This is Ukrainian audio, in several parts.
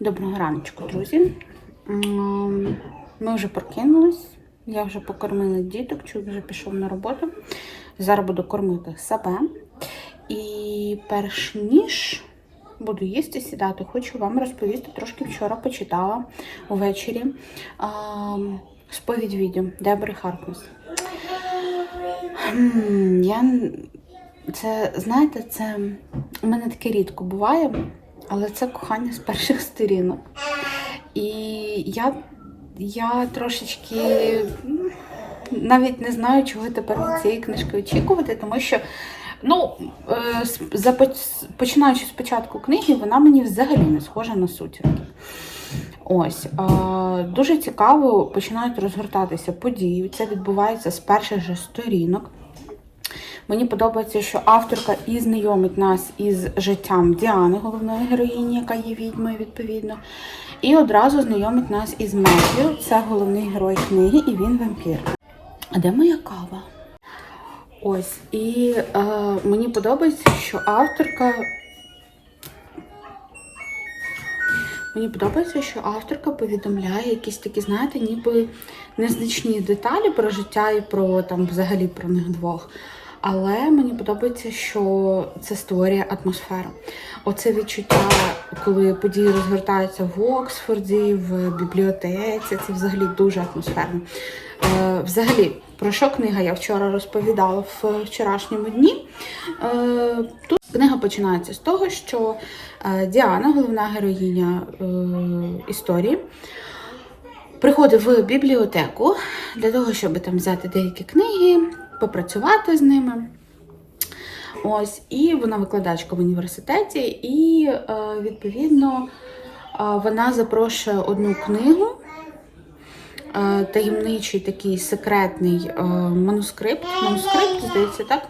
Доброго раночку, друзі. Ми вже прокинулись. Я вже покормила діток, чоловік вже пішов на роботу. Зараз буду кормити себе. І перш ніж буду їсти, сідати, хочу вам розповісти. Трошки вчора почитала увечері сповідь відео Дебри Харкнес. Я це, знаєте, це у мене таке рідко буває, але це кохання з перших сторінок. І я, я трошечки навіть не знаю, чого тепер від цієї книжки очікувати, тому що, ну, е, починаючи з початку книги, вона мені взагалі не схожа на сутінки. Ось дуже цікаво починають розгортатися події. Це відбувається з перших же сторінок. Мені подобається, що авторка і знайомить нас із життям Діани, головної героїні, яка є відьмою, відповідно. І одразу знайомить нас із Меттю, це головний герой книги, і він вампір. А де моя кава? Ось, і е, мені подобається, що авторка. Мені подобається, що авторка повідомляє якісь такі, знаєте, ніби незначні деталі про життя і про там взагалі про них двох. Але мені подобається, що це створює атмосферу. Оце відчуття, коли події розгортаються в Оксфорді, в бібліотеці, це взагалі дуже атмосферно. Е, взагалі, про що книга я вчора розповідала в вчорашньому дні. Е, тут книга починається з того, що е, Діана, головна героїня е, історії, приходить в бібліотеку для того, щоб там взяти деякі книги, попрацювати з ними. Ось, і вона викладачка в університеті, і е, відповідно е, вона запрошує одну книгу, е, таємничий такий секретний манускрипт. Манускрипт, здається, так?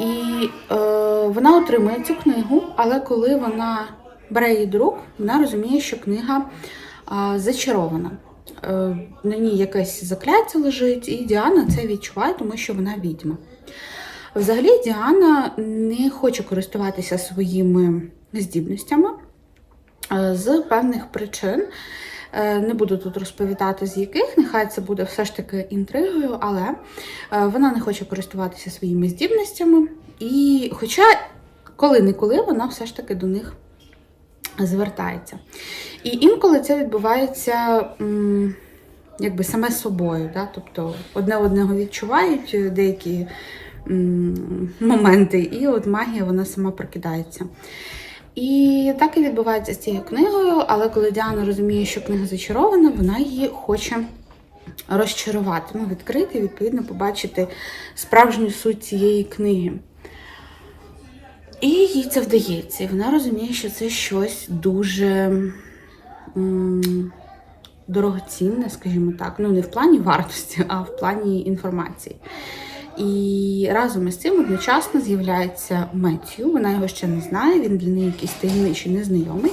І вона отримує цю книгу, але коли вона бере її до рук, вона розуміє, що книга зачарована. Е, на ній якесь закляття лежить, і Діана це відчуває, тому що вона відьма. Взагалі, Діана не хоче користуватися своїми здібностями е, з певних причин. Е, Не буду тут розповідати, з яких, нехай це буде все ж таки інтригою, але вона не хоче користуватися своїми здібностями. І хоча коли-неколи вона все ж таки до них звертається. І інколи це відбувається якби саме собою. Да? Тобто одне одного відчувають деякі моменти, і от магія вона сама прокидається. І так і відбувається з цією книгою, але коли Діана розуміє, що книга зачарована, вона її хоче розчарувати, ну, відкрити, відповідно, побачити справжню суть цієї книги. І їй це вдається. І вона розуміє, що це щось дуже м, дорогоцінне, скажімо так. Ну, не в плані вартості, а в плані інформації. І разом із цим одночасно з'являється Меттью. Вона його ще не знає, він для неї якийсь таємничий незнайомий,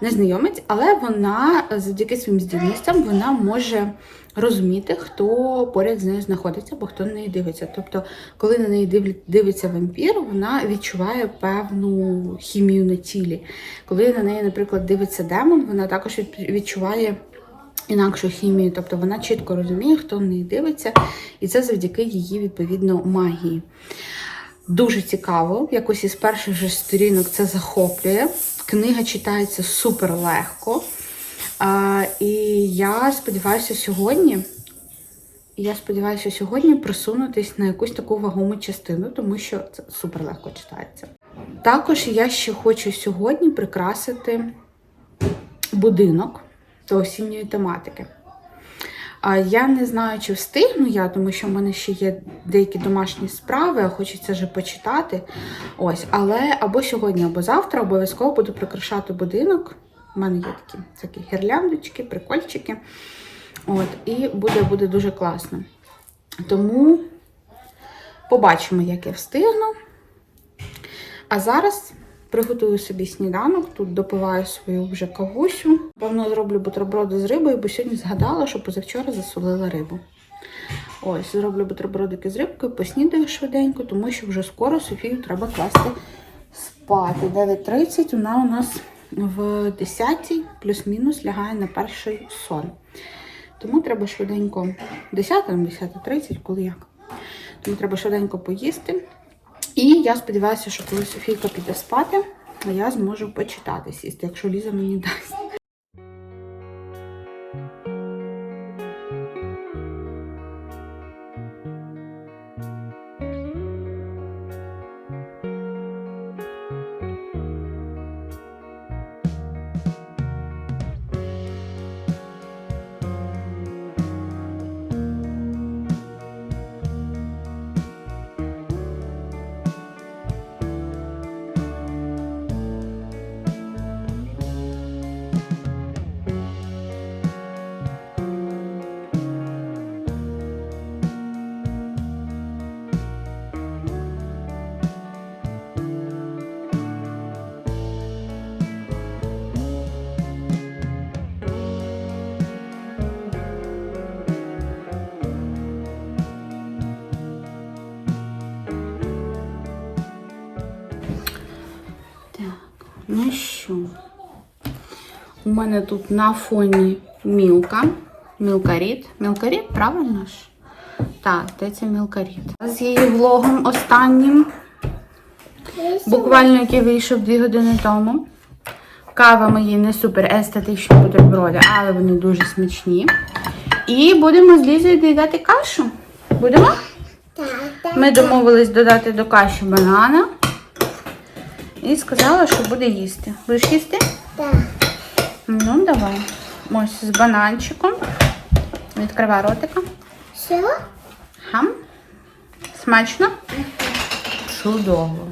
незнайомець, але вона завдяки своїм здібностям вона може розуміти, хто поряд з нею знаходиться, або хто на неї дивиться. Тобто, коли на неї дивиться вампір, вона відчуває певну хімію на тілі. Коли на неї, наприклад, дивиться демон, вона також відчуває інакшу хімію, тобто вона чітко розуміє, хто на неї дивиться, і це завдяки її відповідно магії. Дуже цікаво, якось із перших же сторінок це захоплює. Книга читається супер легко. А, і я сподіваюся, сьогодні. Я сподіваюся, сьогодні просунутись на якусь таку вагому частину, тому що це супер легко читається. Також я ще хочу сьогодні прикрасити будинок до осінньої тематики. А я не знаю, чи встигну я, тому що в мене ще є деякі домашні справи, а хочеться вже почитати. Ось, але або сьогодні, або завтра обов'язково буду прикрашати будинок. У мене є такі такі гірляндочки, прикольчики. От, і буде, буде дуже класно. Тому побачимо, як я встигну. А зараз приготую собі сніданок, тут допиваю свою вже кавусю. Певно, зроблю бутерброди з рибою, бо сьогодні згадала, що позавчора засолила рибу. Ось, зроблю бутербродики з рибкою, поснідаю швиденько, тому що вже скоро Софію треба класти спати. 9.30 вона у нас в 10 плюс-мінус лягає на перший сон. Тому треба швиденько 10, 10.30, коли як. Тому треба швиденько поїсти. І я сподіваюся, що коли Софійка піде спати, я зможу почитати сісти, якщо Ліза мені дасть. У мене тут на фоні мілка. Мілкаріт. Мілкаріт, правильно ж? Так, де це мілкаріт? З її влогом останнім, буквально який вийшов 2 години тому. Кава мої не супер естетичні бутерброди, але вони дуже смачні. І будемо з Лізою доїдати кашу. Будемо? Ми домовились додати до каші банана. І сказала, що буде їсти. Будеш їсти? Так. Ну, давай. Ось з бананчиком. Відкривай ротика. Все? Хам. Смачно? Чудово.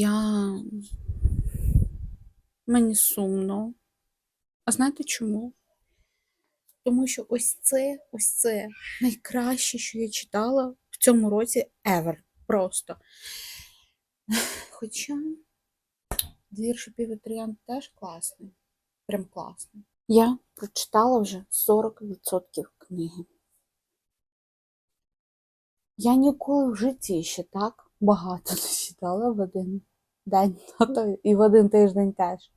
Я. Мені сумно. А знаєте чому? Тому що ось це, ось це найкраще, що я читала в цьому році ever. Просто. Хоча двір шипів теж класний. Прям класний. Я прочитала вже 40% книги. Я ніколи в житті ще так багато не читала в один день, а то і в один тиждень теж.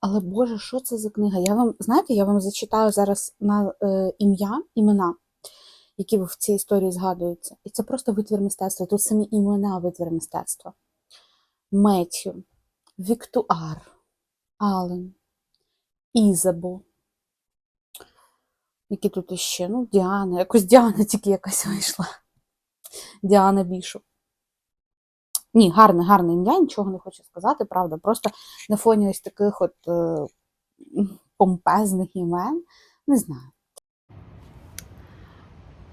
Але Боже, що це за книга? Я вам, знаєте, я вам зачитаю зараз на е, ім'я, імена, які в цій історії згадуються. І це просто витвір мистецтва. Тут самі імена витвір мистецтва. Меттю, Віктуар, Ален, Ізабо. Які тут іще? Ну, Діана, якось Діана тільки якась вийшла. Діана Бішоп. Ні, гарне, гарне ім'я, нічого не хочу сказати, правда. Просто на фоні ось таких от е, помпезних імен. Не знаю.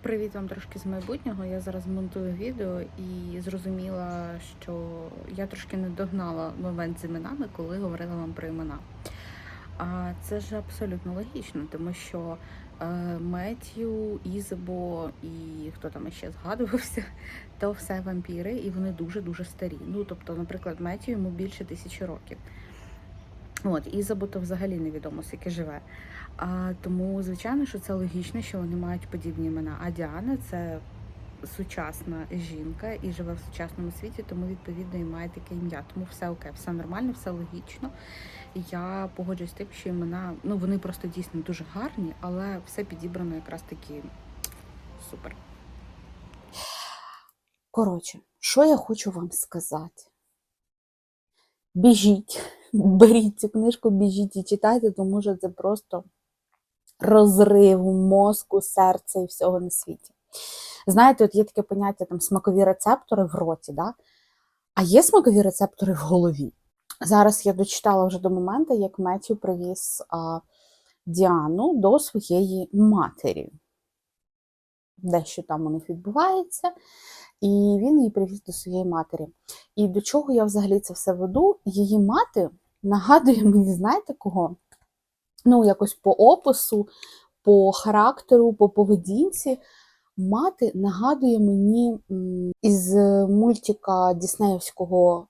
Привіт вам трошки з майбутнього. Я зараз монтую відео і зрозуміла, що я трошки не догнала момент з іменами, коли говорила вам про імена. А це ж абсолютно логічно, тому що Меттю, Ізабо і хто там ще згадувався, то все вампіри, і вони дуже-дуже старі. Ну, тобто, наприклад, Меттю йому більше тисячі років. От, Ізабо то взагалі невідомо, скільки живе. А, тому, звичайно, що це логічно, що вони мають подібні імена. А Діана це сучасна жінка і живе в сучасному світі, тому відповідно і має таке ім'я. Тому все окей, все нормально, все логічно. Я погоджуюсь з тим, що імена, ну вони просто дійсно дуже гарні, але все підібрано якраз таки супер. Коротше, що я хочу вам сказати? біжіть, беріть цю книжку, біжіть і читайте, тому що це просто розрив мозку, серця і всього на світі. Знаєте, от є таке поняття там смакові рецептори в роті, да? а є смакові рецептори в голові. Зараз я дочитала вже до моменту, як Меттю привіз а, Діану до своєї матері. Дещо там у них відбувається, і він її привіз до своєї матері. І до чого я взагалі це все веду? Її мати нагадує мені, знаєте кого? Ну, якось по опису, по характеру, по поведінці. Мати нагадує мені із мультика Діснеївського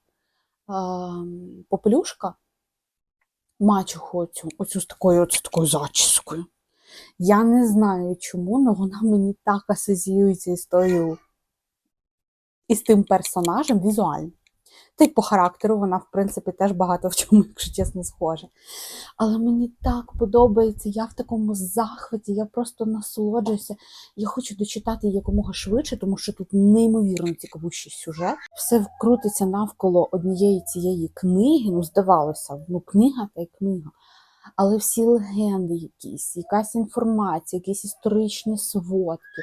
поплюшка, мачуху оцю, оцю з такою, оцю, такою зачіскою. Я не знаю чому, але вона мені так асоціюється із тою, із тим персонажем візуально. Та й по характеру вона, в принципі, теж багато в чому, якщо чесно, схожа. Але мені так подобається, я в такому захваті, я просто насолоджуюся. Я хочу дочитати якомога швидше, тому що тут неймовірно цікавущий сюжет. Все крутиться навколо однієї цієї книги. Ну, здавалося, ну книга та й книга. Але всі легенди якісь, якась інформація, якісь історичні сводки,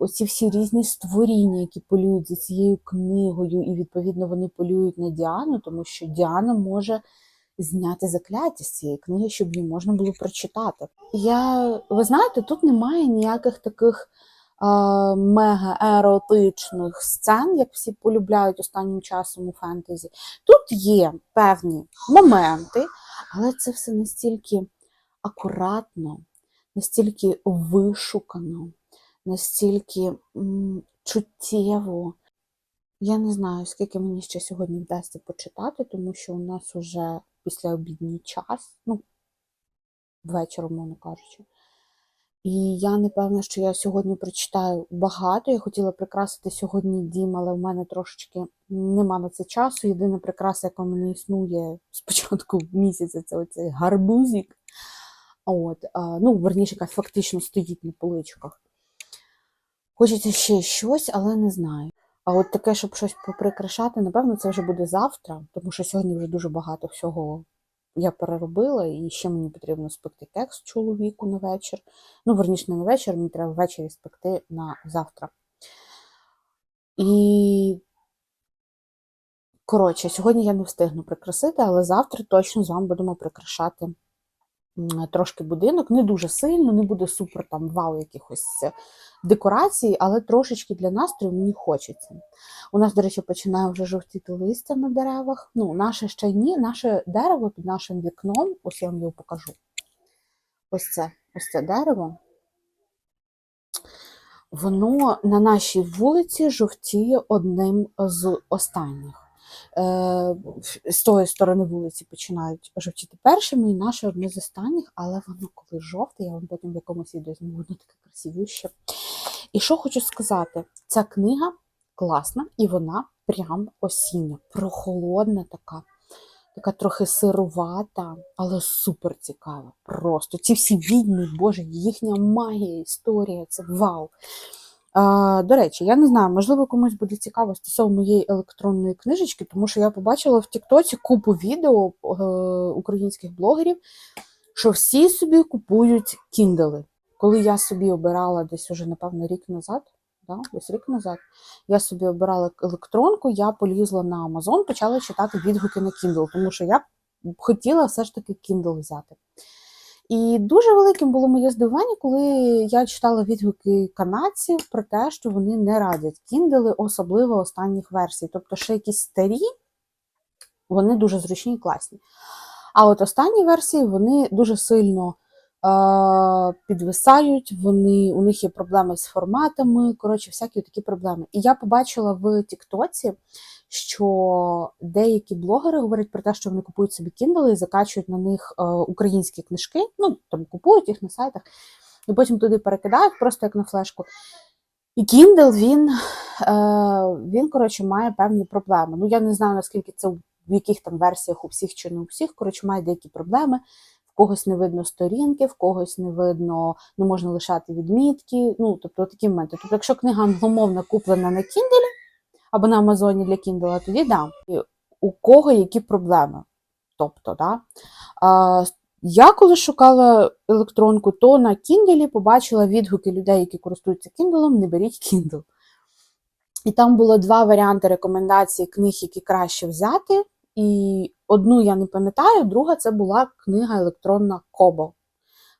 оці всі різні створіння, які полюють за цією книгою, і відповідно вони полюють на Діану, тому що Діана може зняти закляття з цієї книги, щоб її можна було прочитати. Я, ви знаєте, тут немає ніяких таких мега-еротичних сцен, як всі полюбляють останнім часом у фентезі. Тут є певні моменти, але це все настільки акуратно, настільки вишукано, настільки чуттєво. Я не знаю, скільки мені ще сьогодні вдасться почитати, тому що у нас уже після обідній час, ну, ввечері, мовно кажучи. І я не певна, що я сьогодні прочитаю багато. Я хотіла прикрасити сьогодні дім, але в мене трошечки нема на це часу. Єдина прикраса, яка в мене існує з початку місяця, це оцей гарбузик. От, ну, верніше, яка фактично стоїть на поличках. Хочеться ще щось, але не знаю. А от таке, щоб щось поприкрашати, напевно, це вже буде завтра, тому що сьогодні вже дуже багато всього я переробила, і ще мені потрібно спекти текст чоловіку на вечір. Ну, верніше, не на вечір, мені треба ввечері спекти на завтра. І, коротше, сьогодні я не встигну прикрасити, але завтра точно з вами будемо прикрашати трошки будинок. Не дуже сильно, не буде супер там вау якихось декорацій, але трошечки для настрою мені хочеться. У нас, до речі, починає вже жовтіти листя на деревах. Ну, наше ще ні, наше дерево під нашим вікном, ось я вам його покажу. Ось це, ось це дерево. Воно на нашій вулиці жовтіє одним з останніх. Е, З тої сторони вулиці починають жовтіти першими, і наше одне з останніх, але воно коли жовте, я вам потім в якомусь відео зніму, воно таке красивіше. І що хочу сказати, ця книга класна, і вона прям осіння, прохолодна така, така трохи сирувата, але супер цікава. Просто ці всі відьми, боже, їхня магія, історія це вау. До речі, я не знаю, можливо, комусь буде цікаво стосовно моєї електронної книжечки, тому що я побачила в Тіктоці купу відео е, українських блогерів, що всі собі купують кіндели. Коли я собі обирала десь уже, напевно, рік назад, да, десь рік назад, я собі обирала електронку, я полізла на Amazon, почала читати відгуки на Kindle, тому що я хотіла все ж таки Kindle взяти. І дуже великим було моє здивування, коли я читала відгуки канадців про те, що вони не радять кіндели, особливо останніх версій. Тобто, ще якісь старі, вони дуже зручні і класні. А от останні версії вони дуже сильно е- підвисають, вони, у них є проблеми з форматами, коротше, всякі такі проблеми. І я побачила в Тіктоці, що деякі блогери говорять про те, що вони купують собі Kindle і закачують на них е, українські книжки, ну там купують їх на сайтах, і потім туди перекидають просто як на флешку. І Kindle, він, е, він коротше, має певні проблеми. Ну, я не знаю, наскільки це в яких там версіях у всіх чи не у всіх, коротше, має деякі проблеми. В когось не видно сторінки, в когось не видно, не можна лишати відмітки. Ну, тобто такі моменти. Тобто, якщо книга англомовна куплена на Kindle, або на Амазоні для Kindle, тоді да. У кого які проблеми. Тобто, да, а, я коли шукала електронку, то на Kindle побачила відгуки людей, які користуються Kindle, не беріть Kindle. І там було два варіанти рекомендацій книг, які краще взяти. І одну я не пам'ятаю, друга це була книга електронна Kobo.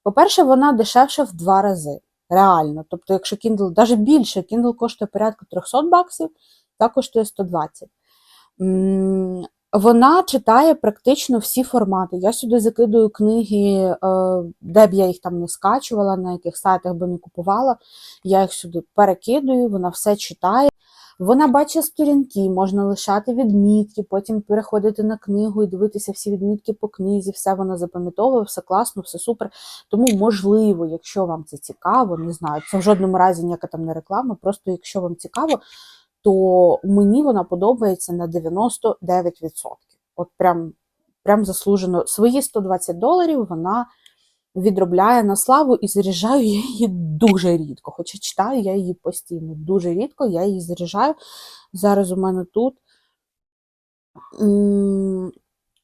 По-перше, вона дешевша в два рази. Реально. Тобто, якщо Kindle, навіть більше, Kindle коштує порядку 300 баксів, та коштує 120. Вона читає практично всі формати. Я сюди закидую книги, е, де б я їх там не скачувала, на яких сайтах би не купувала. Я їх сюди перекидую, вона все читає. Вона бачить сторінки, можна лишати відмітки, потім переходити на книгу і дивитися всі відмітки по книзі, все вона запам'ятовує, все класно, все супер. Тому, можливо, якщо вам це цікаво, не знаю, це в жодному разі ніяка там не реклама, просто якщо вам цікаво, то мені вона подобається на 99%. От прям, прям заслужено. Свої 120 доларів вона відробляє на славу і заряджаю я її дуже рідко. Хоча читаю я її постійно. Дуже рідко я її заряджаю. Зараз у мене тут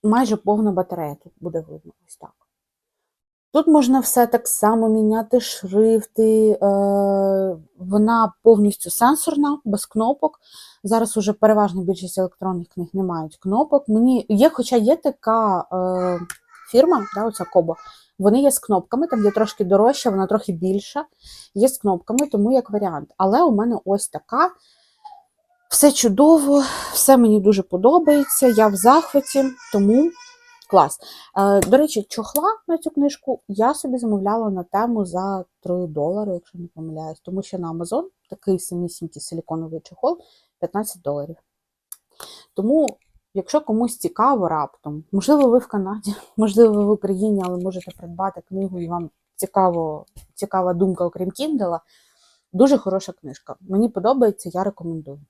майже повна батарея, тут буде видно ось так. Тут можна все так само міняти шрифти, е, вона повністю сенсорна, без кнопок. Зараз уже переважна більшість електронних книг не мають кнопок. Мені є, хоча є така е, фірма, да, оця Kobo, вони є з кнопками, там є трошки дорожча, вона трохи більша, є з кнопками, тому як варіант. Але у мене ось така. Все чудово, все мені дуже подобається, я в захваті, тому клас. Е, До речі, чохла на цю книжку я собі замовляла на тему за 3 долари, якщо не помиляюсь, тому що на Amazon такий самісінький силіконовий чохол 15 доларів. Тому, якщо комусь цікаво раптом, можливо, ви в Канаді, можливо, ви в Україні, але можете придбати книгу і вам цікаво, цікава думка, окрім Kindle, дуже хороша книжка. Мені подобається, я рекомендую.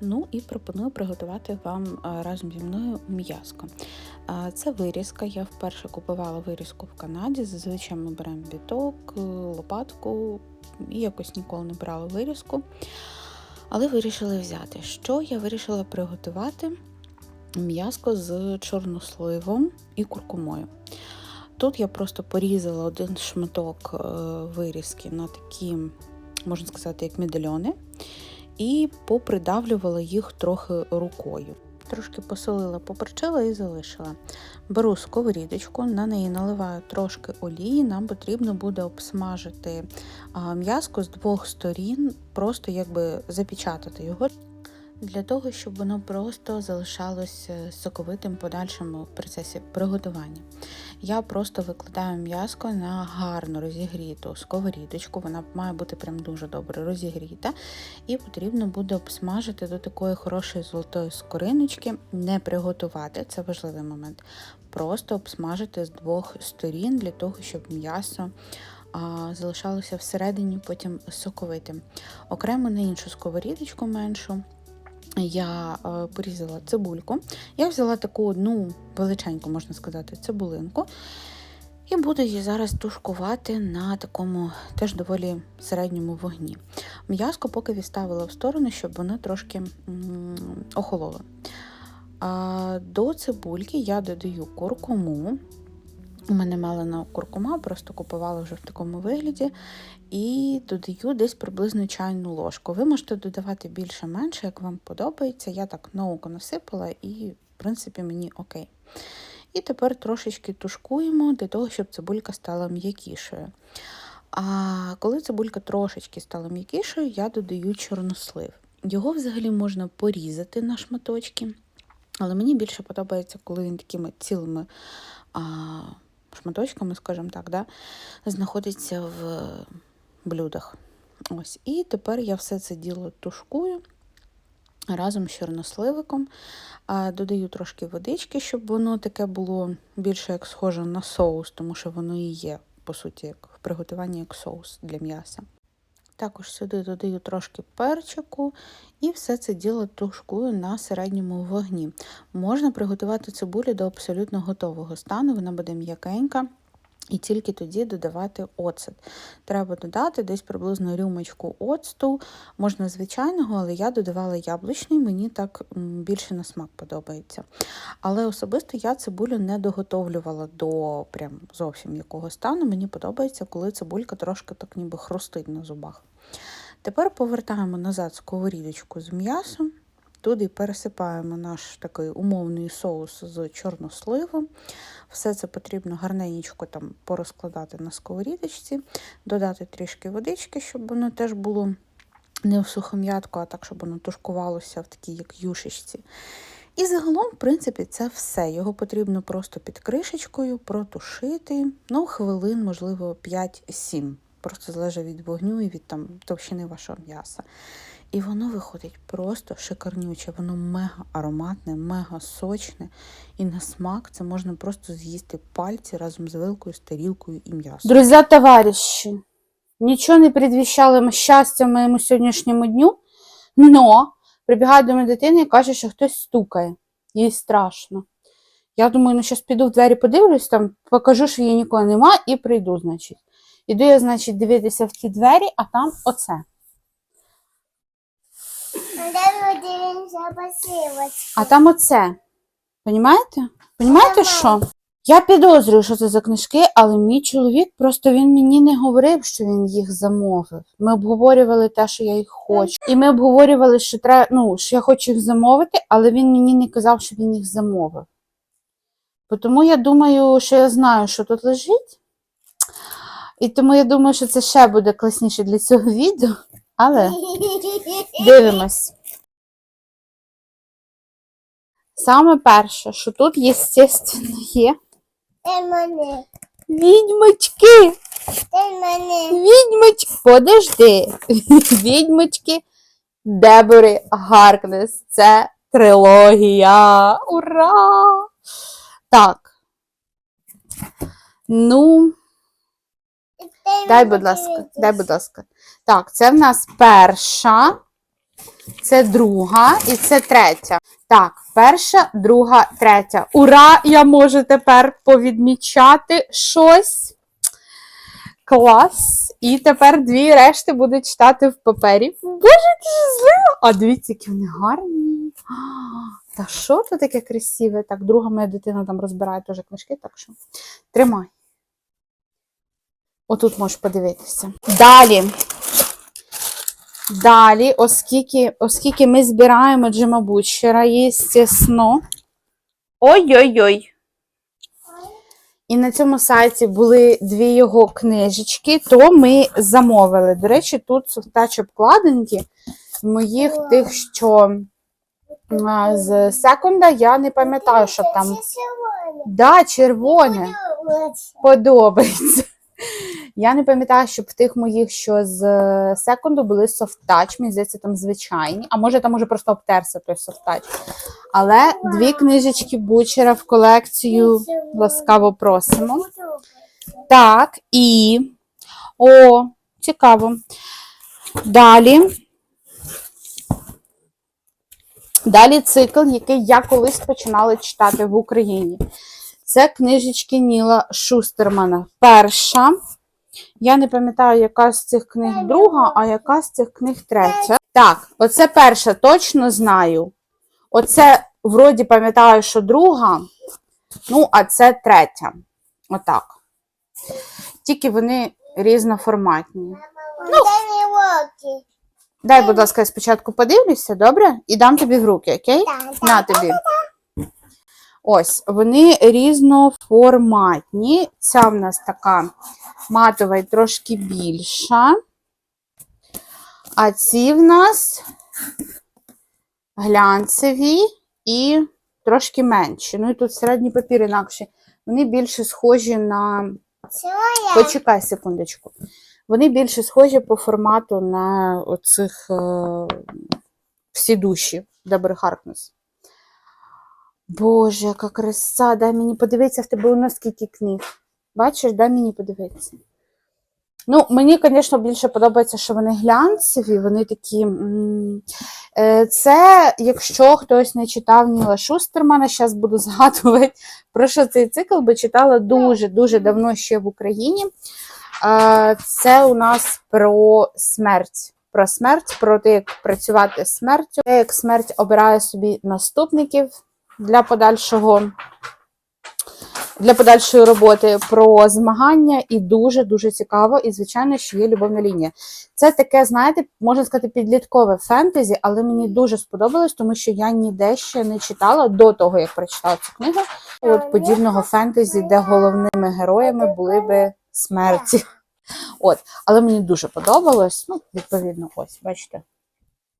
Ну і пропоную приготувати вам е, разом зі мною м'язко. Е, Це вирізка. Я вперше купувала вирізку в Канаді. Зазвичай ми беремо біток, е, лопатку і якось ніколи не брала вирізку. Але вирішили взяти. Що я вирішила приготувати? М'язко з чорносливом і куркумою. Тут я просто порізала один шматок вирізки на такі, можна сказати, як медальйони і попридавлювала їх трохи рукою. Трошки посолила, поперчила і залишила. Беру сковорідочку, на неї наливаю трошки олії. Нам потрібно буде обсмажити м'язко з двох сторін, просто якби запечатати його. Для того, щоб воно просто залишалося соковитим в подальшому процесі приготування. Я просто викладаю м'язко на гарно розігріту сковорідочку, вона має бути прям дуже добре розігріта. І потрібно буде обсмажити до такої хорошої золотої скориночки, не приготувати, це важливий момент. Просто обсмажити з двох сторін для того, щоб м'ясо залишалося всередині потім соковитим. Окремо на іншу сковорідочку меншу я е, порізала цибульку. Я взяла таку одну величеньку, можна сказати, цибулинку. І буду її зараз тушкувати на такому теж доволі середньому вогні. М'язко поки відставила в сторону, щоб воно трошки охололо. До цибульки я додаю куркуму. У мене мелена куркума, просто купувала вже в такому вигляді. І додаю десь приблизно чайну ложку. Ви можете додавати більше-менше, як вам подобається. Я так на насипала і, в принципі, мені окей. І тепер трошечки тушкуємо для того, щоб цибулька стала м'якішою. А коли цибулька трошечки стала м'якішою, я додаю чорнослив. Його взагалі можна порізати на шматочки, але мені більше подобається, коли він такими цілими шматочками, скажімо так, да, знаходиться в блюдах. Ось. І тепер я все це діло тушкую разом з чорносливиком. Додаю трошки водички, щоб воно таке було більше як схоже на соус, тому що воно і є, по суті, як в приготуванні як соус для м'яса. Також сюди додаю трошки перчику і все це діло тушкую на середньому вогні. Можна приготувати цибулю до абсолютно готового стану, вона буде м'якенька. І тільки тоді додавати оцет. Треба додати десь приблизно рюмочку оцту, можна звичайного, але я додавала яблучний, мені так більше на смак подобається. Але особисто я цибулю не доготовлювала до прям зовсім якого стану. Мені подобається, коли цибулька трошки так ніби хрустить на зубах. Тепер повертаємо назад сковорідочку з м'ясом. Туди пересипаємо наш такий умовний соус з чорносливом. Все це потрібно гарненько там порозкладати на сковорідочці, додати трішки водички, щоб воно теж було не в сухом'ятку, а так, щоб воно тушкувалося в такій як юшечці. І загалом, в принципі, це все. Його потрібно просто під кришечкою протушити, ну, хвилин, можливо, 5-7. Просто залежить від вогню і від там товщини вашого м'яса. І воно виходить просто шикарнюче, воно мега ароматне, мега сочне. І на смак це можна просто з'їсти пальці разом з вилкою, з тарілкою і м'ясом. Друзья, товарищи, ничего не предвіщало щастя моєму сьогоднішньому дню, но прибігає до мене дитина і каже, що хтось стукає. Їй страшно. Я думаю, ну зараз піду в двері подивлюсь, там покажу, що її нікого нема, і прийду, значить. Іду я, значить, дивитися в ті двері, а там оце. А там оце. Понімаєте? Понімаєте, що? Я підозрюю, що це за книжки, але мій чоловік просто він мені не говорив, що він їх замовив. Ми обговорювали те, що я їх хочу. І ми обговорювали, що треба, ну, що я хочу їх замовити, але він мені не казав, що він їх замовив. Тому я думаю, що я знаю, що тут лежить. І тому я думаю, що це ще буде класніше для цього відео. Але дивимось. Саме перше, що тут, єстественно, є відьмочки. Відьмочки. Подожди. Відьмочки Дебори Гаркнес. Це трилогія. Ура! Так. Ну, дай, будь ласка, дай, будь ласка. Так, це в нас перша, це друга і це третя. Так, перша, друга, третя. Ура! Я можу тепер повідмічати щось. Клас. І тепер дві решти буду читати в папері. Боже, які щаслива! А дивіться, які вони гарні. Та що це таке красиве? Так, друга моя дитина там розбирає теж книжки, так що тримай. Отут можеш подивитися. Далі. Далі, оскільки, оскільки ми збираємо Джима Бучера, єстесно. Ой-ой-ой. І на цьому сайті були дві його книжечки, то ми замовили. До речі, тут софтач обкладинки моїх тих, що з секунда, я не пам'ятаю, що там. червоне. Да, червоне подобається. Я не пам'ятаю, щоб в тих моїх, що з е, секунду були софтач, мені здається, там звичайні, а може там уже просто обтерся той софтач. Але дві книжечки Бучера в колекцію ласкаво просимо. Так, і. О, цікаво. Далі. Далі цикл, який я колись починала читати в Україні. Це книжечки Ніла Шустермана. Перша. Я не пам'ятаю, яка з цих книг друга, а яка з цих книг третя. Так, оце перша, точно знаю. Оце, вроді, пам'ятаю, що друга. Ну, а це третя. Отак. Тільки вони різноформатні. Ну, дай будь ласка, я спочатку подивлюся, добре? І дам тобі в руки, окей? На тобі. Ось, вони різноформатні. Ця в нас така матова і трошки більша. А ці в нас глянцеві і трошки менші. Ну і тут середній папір інакше. Вони більше схожі на. Почекай секундочку. Вони більше схожі по формату на оцих е... всі душі Дебри Харкнес. Боже, яка краса! Дай мені подивитися, в тебе у нас скільки книг. Бачиш, дай мені подивитися. Ну, мені, звісно, більше подобається, що вони глянцеві, вони такі. е, Це, якщо хтось не читав Ніла Шустермана, зараз буду згадувати про що цей цикл, бо читала дуже-дуже давно ще в Україні. Це у нас про смерть. Про смерть, про те, як працювати з смертю, як смерть обирає собі наступників для подальшого. Для подальшої роботи про змагання і дуже-дуже цікаво. І, звичайно, що є любовна лінія. Це таке, знаєте, можна сказати, підліткове фентезі, але мені дуже сподобалось, тому що я ніде ще не читала до того, як прочитала цю книгу. От подібного фентезі, де головними героями були би смерті. От, але мені дуже подобалось. Ну, відповідно, ось, бачите,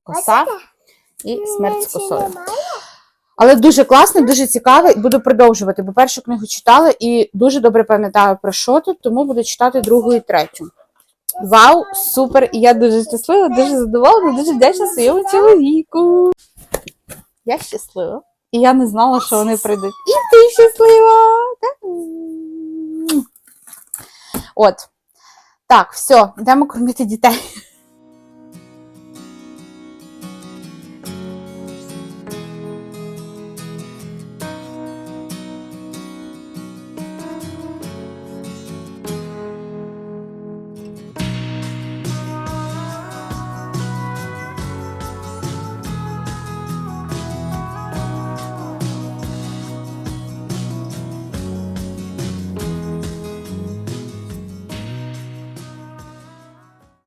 коса і смерть з косою. Але дуже класно, дуже цікаво, і буду продовжувати, бо першу книгу читала і дуже добре пам'ятаю про що тут, тому буду читати другу і третю. Вау, супер! І я дуже щаслива, дуже задоволена, дуже вдячна своєму чоловіку. Я щаслива. І я не знала, що вони прийдуть. І ти щаслива! Так. От. Так, все, йдемо кормити дітей.